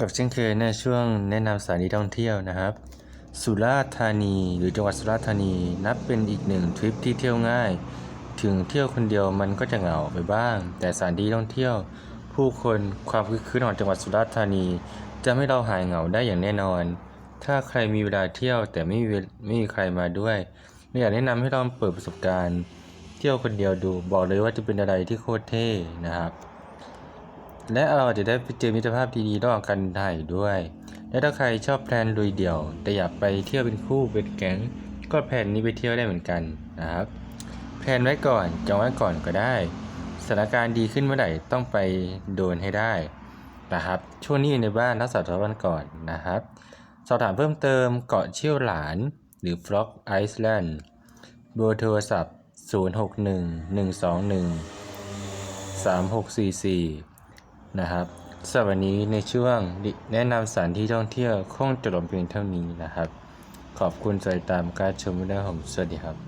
กับเช่นเคยในช่วงแนะนำสถานที่ท่องเที่ยวนะครับ สุราษฎร์ธานีหรือจังหวัดสุราษฎร์ธานีนับเป็นอีกหนึ่งทริปที่เที่ยวง่าย ถึงเที่ยวคนเดียวมันก็จะเหงาไปบ้าง แต่สถานที่ท่องเที่ยว ผู้คนความคึกคืนของจังหวัดสุราษฎร์ธานี จะไม่เราหายเหงาได้อย่างแน่นอน ถ้าใครมีเวลาเที่ยวแต่ไม่มีไม่มีใครมาด้วยไม่อยากแนะนำให้ลองเปิดประสบการณ์ เที่ยวคนเดียวดูบอกเลยว่าจะเป็นอะไรที่โคตรเท่นะครับ และเราจะได้ไปเจอมิตรภาพดีๆระหว่างการถ่ายด้วย และถ้าใครชอบแพลนลุยเดี่ยว แต่อยากไปเที่ยวเป็นคู่เป็นแก๊งก็แพลนนี้ไปเที่ยวได้เหมือนกันนะครับ แพลนไว้ก่อนจองไว้ก่อนก็ได้สถานการณ์ดีขึ้นเมื่อไหร่ต้องไปโดนให้ได้นะครับ ช่วงนี้อยู่ในบ้านรักษาตัววันก่อนนะครับ สอบถามเพิ่มเติมเกาะเชี่ยวหลาน หรือฟล็อกไอซ์แลนด์เบอร์โทรศัพท์ 061 121 3644 นะครับสำหรับวันนี้ในช่วงแนะนำสถานที่ท่องเที่ยวคงจบลงเพียงเท่านี้นะครับ ขอบคุณสายตามการชมและผมสวัสดีครับ